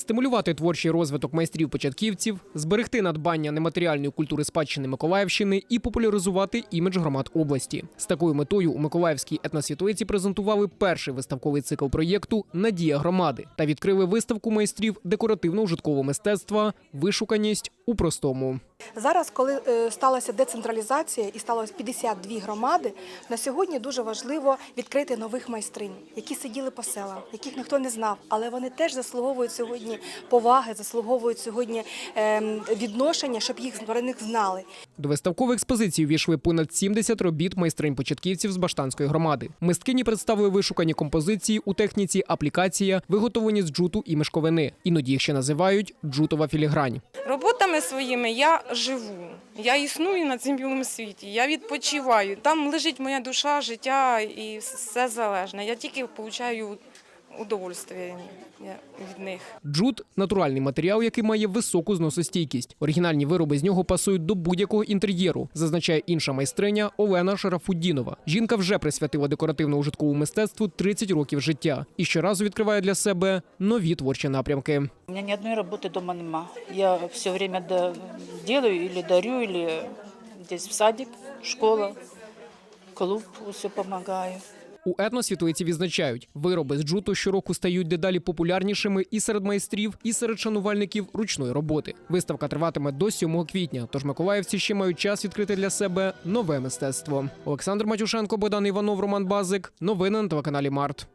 стимулювати творчий розвиток майстрів-початківців, зберегти надбання нематеріальної культури спадщини Миколаївщини і популяризувати імідж громад області. З такою метою у Миколаївській етносвітлиці презентували перший виставковий цикл проєкту Надія громади та відкрили виставку майстрів декоративно-ужиткового мистецтва Вишуканість у простому. Зараз, коли е, сталася децентралізація і сталося 52 громади, на сьогодні дуже важливо відкрити нових майстринь, які сиділи по селах, яких ніхто не знав, але вони теж заслуговують сьогодні поваги, заслуговують сьогодні ем, відношення, щоб їх про них знали. До виставкової експозиції ввійшли понад 70 робіт майстринь-початківців з Баштанської громади. Мисткині представили вишукані композиції у техніці аплікація, виготовлені з джуту і мешковини. Іноді їх ще називають джутова філігрань. Роботами своїми я живу. Я існую на цьому білому світі. Я відпочиваю. Там лежить моя душа, життя і все залежне. Я тільки получаю удовольствие від них. Джут натуральний матеріал, який має високу зносостійкість. Оригінальні вироби з нього пасують до будь-якого інтер'єру, зазначає інша майстриня Олена Шарафуддінова. Жінка вже присвятила декоративно-ужитковому мистецтву 30 років життя і щоразу відкриває для себе нові творчі напрямки. У меня ни одной работы дома нема. Я все время делаю или дарю, или здесь в садик, школа, клуб, все помогаю. У етносвітлиці відзначають, вироби з джуту щороку стають дедалі популярнішими і серед майстрів, і серед шанувальників ручної роботи. Виставка триватиме до 7 квітня, тож миколаївці ще мають час відкрити для себе нове мистецтво. Олександр Матюшенко, Богдан Іванов, Роман Базик. Новини на телеканалі Март.